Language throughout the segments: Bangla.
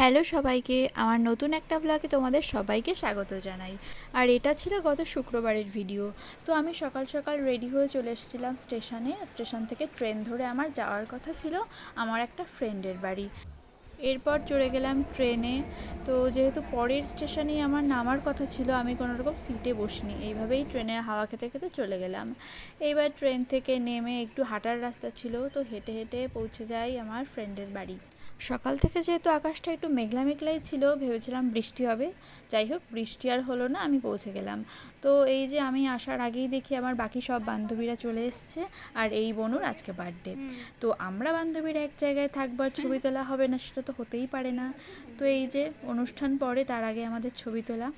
হ্যালো সবাইকে, আমার নতুন একটা ব্লগে তোমাদের সবাইকে স্বাগত জানাই। আর এটা ছিল গত শুক্রবারের ভিডিও তো আমি সকাল সকাল রেডি হয়ে চলে এসেছিলাম স্টেশনে। স্টেশন থেকে ট্রেন ধরে আমার যাওয়ার কথা ছিল আমার একটা ফ্রেন্ডের বাড়ি। এরপর চড়ে গেলাম ট্রেনে তো যেহেতু পরের স্টেশনেই আমার নামার কথা ছিল, আমি কোনো রকম সিটে বসিনি। এইভাবেই ট্রেনের হাওয়া খেতে খেতে চলে গেলাম। এইবার ট্রেন থেকে নেমে একটু হাঁটার রাস্তা ছিল, তো হেঁটে হেঁটে পৌঁছে যাই আমার ফ্রেন্ডের বাড়ি। সকাল থেকে যেহেতু আকাশটা একটু মেঘলা মেঘলাই ছিল ভেবেছিলাম বৃষ্টি হবে। যাই হোক বৃষ্টি আর হলো না আমি পৌঁছে গেলাম। তো এই যে আমি আসার আগেই দেখি আমার বাকি সব বান্ধবীরা চলে এসছে আর এই বনুর আজকে বার্থডে। তো আমরা বান্ধবীরা এক জায়গায় থাকব আর ছবি তোলা হবে না সেটা তো হতেই পারে না। তো এই যে অনুষ্ঠান পরে তার আগে আমাদের ছবি তোলা।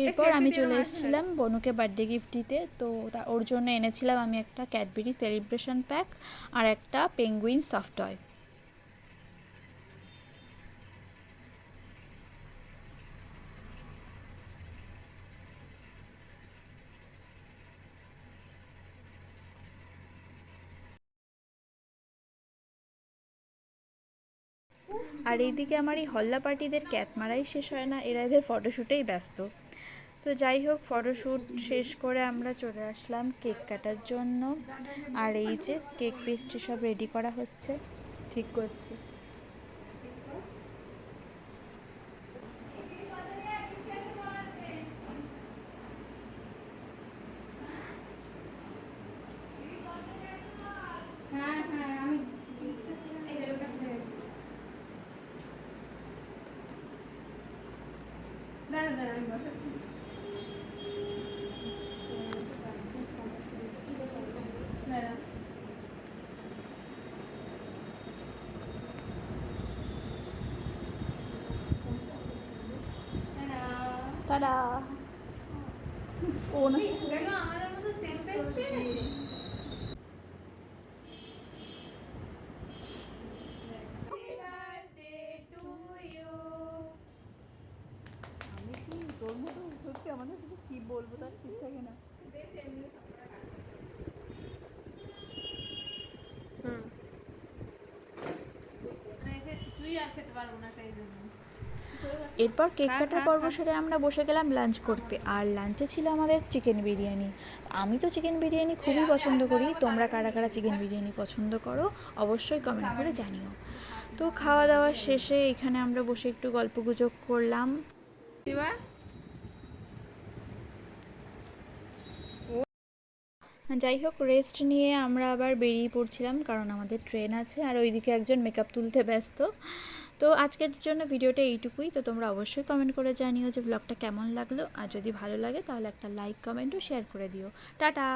এরপর আমি চলে এসেছিলাম বনুকে বার্থডে গিফট দিতে। তো তা- ওর জন্য এনেছিলাম আমি একটা ক্যাডবেরি সেলিব্রেশন প্যাক আর একটা পেঙ্গুইন সফট টয় আর এইদিকে আমার এই হল্লা পার্টিদের ক্যাট মারাই শেষ হয় না এরা এদের ফটোশ্যুটেই ব্যস্ত। তো যাই হোক, ফটোশ্যুট শেষ করে আমরা চলে আসলাম কেক কাটার জন্য। আর এই যে কেক পেস্ট্রি সব রেডি করা হচ্ছে। ঠিক করছি। দাঁড়া দাঁড়া, আমি বসাচ্ছি। দাঁড়া। ও না আমাদের মতো সেম পেজ তোর মতো সত্যি আমাদের কিছু কি বলব তার ঠিক থাকে না মানে সে তুই আর খেতে পারব না সেই জন্য এরপর কেক কাটার পর্ব সেরে আমরা বসে গেলাম লাঞ্চ করতে। আর লাঞ্চে ছিল আমাদের চিকেন বিরিয়ানি। আমি তো চিকেন বিরিয়ানি খুবই পছন্দ করি। তোমরা কারা কারা চিকেন বিরিয়ানি পছন্দ করো অবশ্যই কমেন্ট করে জানিও। তো খাওয়া দাওয়া শেষে এখানে আমরা বসে একটু গল্প গুজব করলাম। যাই হোক রেস্ট নিয়ে আমরা আবার বেরিয়ে পড়ছিলাম কারণ আমাদের ট্রেন আছে আর ওইদিকে একজন মেকআপ তুলতে ব্যস্ত। তো আজকের জন্য ভিডিওটা এইটুকুই। তো তোমরা অবশ্যই কমেন্ট করে জানিও যে ব্লগটা কেমন লাগল। আর যদি ভালো লাগে তাহলে একটা লাইক কমেন্টও শেয়ার করে দিও। টাটা!